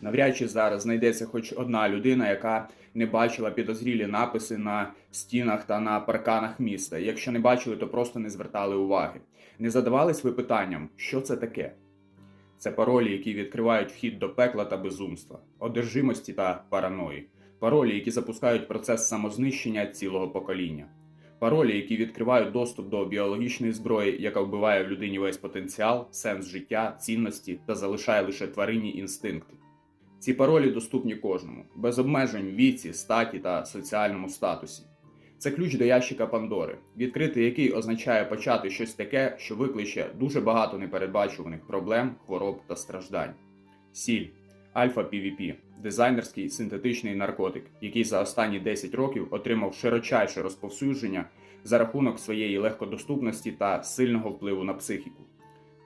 Навряд чи зараз знайдеться хоч одна людина, яка не бачила підозрілі написи на стінах та на парканах міста. Якщо не бачили, то просто не звертали уваги. Не задавались ви питанням, що це таке? Це паролі, які відкривають вхід до пекла та безумства, одержимості та параної, паролі, які запускають процес самознищення цілого покоління, паролі, які відкривають доступ до біологічної зброї, яка вбиває в людині весь потенціал, сенс життя, цінності та залишає лише тваринні інстинкти. Ці паролі доступні кожному, без обмежень в віці, статі та соціальному статусі. Це ключ до ящика Пандори, відкрити який означає почати щось таке, що викличе дуже багато непередбачуваних проблем, хвороб та страждань. Сіль Альфа PVP – дизайнерський синтетичний наркотик, який за останні 10 років отримав широчайше розповсюдження за рахунок своєї легкодоступності та сильного впливу на психіку.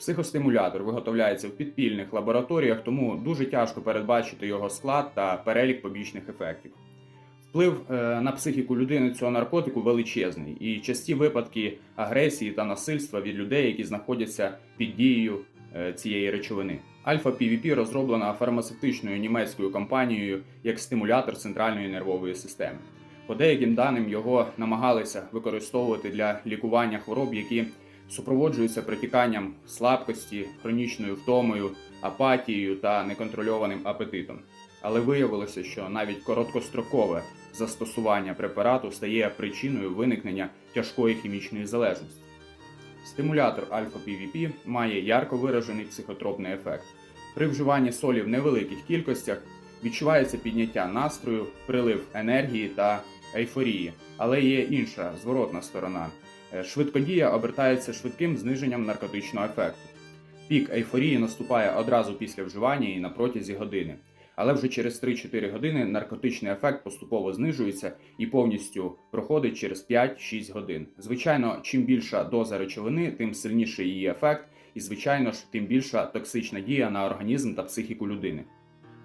Психостимулятор виготовляється в підпільних лабораторіях, тому дуже тяжко передбачити його склад та перелік побічних ефектів. Вплив е, на психіку людини цього наркотику величезний, і часті випадки агресії та насильства від людей, які знаходяться під дією е, цієї речовини. Альфа PVP розроблена фармацевтичною німецькою компанією як стимулятор центральної нервової системи. По деяким даним його намагалися використовувати для лікування хвороб, які супроводжуються протіканням слабкості, хронічною втомою, апатією та неконтрольованим апетитом. Але виявилося, що навіть короткострокове застосування препарату стає причиною виникнення тяжкої хімічної залежності. Стимулятор альфа-ПВП має ярко виражений психотропний ефект. При вживанні солі в невеликих кількостях відчувається підняття настрою, прилив енергії та ейфорії, але є інша зворотна сторона. Е, Швидкодія обертається швидким зниженням наркотичного ефекту. Пік ейфорії наступає одразу після вживання і на протязі години. Але вже через 3-4 години наркотичний ефект поступово знижується і повністю проходить через 5-6 годин. Звичайно, чим більша доза речовини, тим сильніший її ефект, і, звичайно ж, тим більша токсична дія на організм та психіку людини.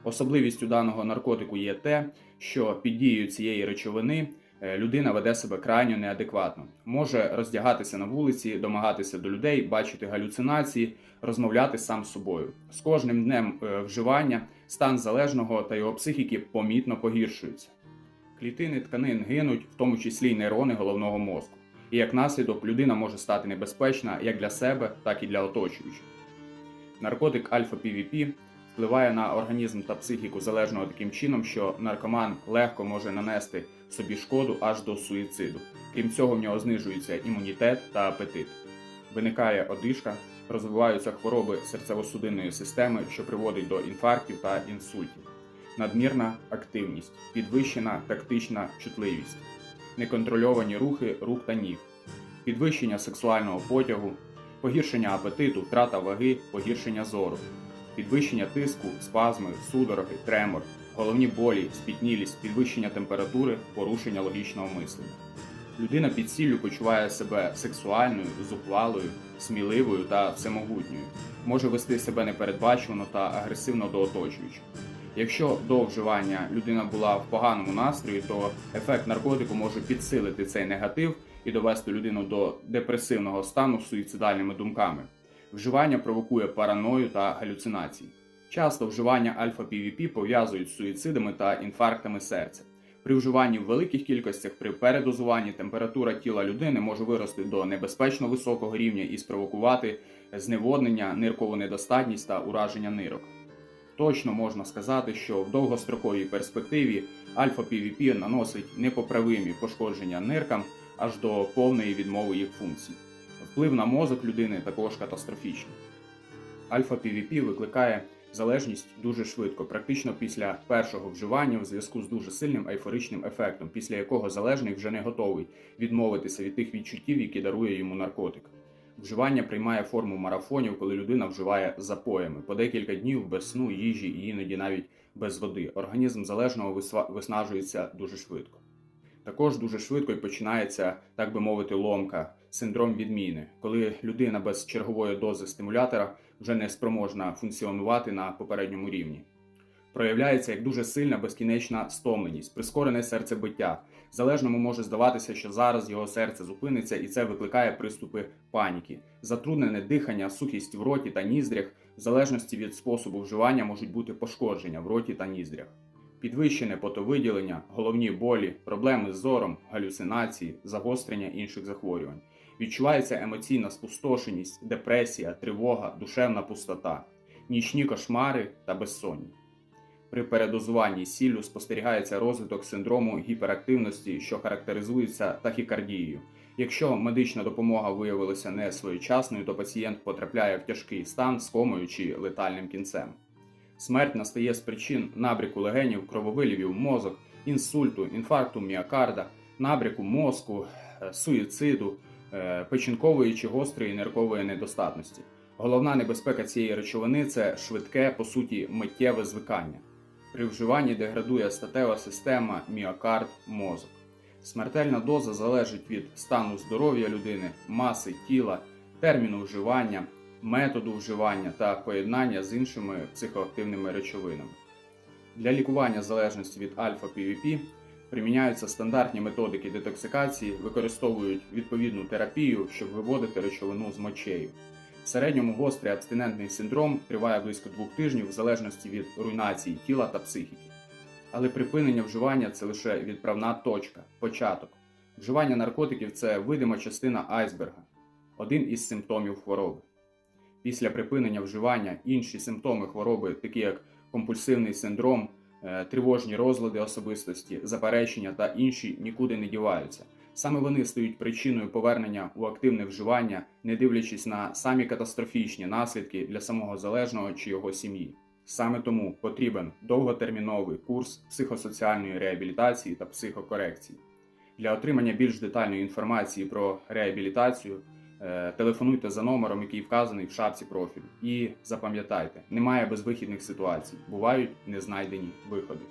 Особливістю даного наркотику є те, що під дією цієї речовини людина веде себе крайньо неадекватно, може роздягатися на вулиці, домагатися до людей, бачити галюцинації, розмовляти сам з собою. З кожним днем е, вживання стан залежного та його психіки помітно погіршується. Клітини тканин гинуть, в тому числі й нейрони головного мозку. І як наслідок людина може стати небезпечна як для себе, так і для оточуючих. Наркотик альфа-ПВП впливає на організм та психіку залежного таким чином, що наркоман легко може нанести собі шкоду аж до суїциду. Крім цього, в нього знижується імунітет та апетит. Виникає одишка, розвиваються хвороби серцево-судинної системи, що приводить до інфарктів та інсультів, надмірна активність, підвищена тактична чутливість, неконтрольовані рухи рук та ніг, підвищення сексуального потягу, погіршення апетиту, втрата ваги, погіршення зору, підвищення тиску, спазми, судороги, тремор, головні болі, спітнілість, підвищення температури, порушення логічного мислення. Людина під сіллю почуває себе сексуальною, зухвалою, сміливою та всемогутньою, може вести себе непередбачувано та агресивно до оточуючих. Якщо до вживання людина була в поганому настрої, то ефект наркотику може підсилити цей негатив і довести людину до депресивного стану з суїцидальними думками. Вживання провокує параною та галюцинації. Часто вживання альфа-ПВП пов'язують з суїцидами та інфарктами серця. При вживанні в великих кількостях при передозуванні температура тіла людини може вирости до небезпечно високого рівня і спровокувати зневоднення, ниркову недостатність та ураження нирок. Точно можна сказати, що в довгостроковій перспективі альфа-ПВП наносить непоправимі пошкодження ниркам аж до повної відмови їх функцій. Вплив на мозок людини також катастрофічний. Альфа-ПВП викликає залежність дуже швидко, практично після першого вживання в зв'язку з дуже сильним ейфоричним ефектом, після якого залежний вже не готовий відмовитися від тих відчуттів, які дарує йому наркотик. Вживання приймає форму марафонів, коли людина вживає запоями по декілька днів без сну, їжі і іноді навіть без води. Організм залежного виснажується дуже швидко. Також дуже швидко і починається, так би мовити, ломка, синдром відміни, коли людина без чергової дози стимулятора вже не спроможна функціонувати на попередньому рівні. Проявляється як дуже сильна безкінечна стомленість, прискорене серцебиття. Залежному може здаватися, що зараз його серце зупиниться, і це викликає приступи паніки, затруднене дихання, сухість в роті та ніздрях, В залежності від способу вживання можуть бути пошкодження в роті та ніздрях, підвищене потовиділення, головні болі, проблеми з зором, галюцинації, загострення інших захворювань. Відчувається емоційна спустошеність, депресія, тривога, душевна пустота, нічні кошмари та безсоння. При передозуванні сіллю спостерігається розвиток синдрому гіперактивності, що характеризується тахікардією. Якщо медична допомога виявилася не своєчасною, то пацієнт потрапляє в тяжкий стан з комою чи летальним кінцем. Смерть настає з причин набряку легенів, крововилівів мозок, інсульту, інфаркту міокарда, набряку мозку, е, суїциду, печінкової чи гострої ниркової недостатності. Головна небезпека цієї речовини це швидке, по суті, миттєве звикання. При вживанні деградує статева система, міокард, мозок. Смертельна доза залежить від стану здоров'я людини, маси тіла, терміну вживання, методу вживання та поєднання з іншими психоактивними речовинами. Для лікування залежності від альфа-ПВП приміняються стандартні методики детоксикації, використовують відповідну терапію, щоб виводити речовину з мочею. В середньому гострий абстинентний синдром триває близько двох тижнів в залежності від руйнації тіла та психіки. Але припинення вживання це лише відправна точка, початок. Вживання наркотиків це видима частина айсберга, один із симптомів хвороби. Після припинення вживання інші симптоми хвороби, такі як компульсивний синдром, тривожні розлади особистості, заперечення та інші, нікуди не діваються. Саме вони стають причиною повернення у активне вживання, не дивлячись на самі катастрофічні наслідки для самого залежного чи його сім'ї. Саме тому потрібен довготерміновий курс психосоціальної реабілітації та психокорекції. Для отримання більш детальної інформації про реабілітацію е, телефонуйте за номером, який вказаний в шапці профілю. І запам'ятайте, немає безвихідних ситуацій, бувають незнайдені виходи.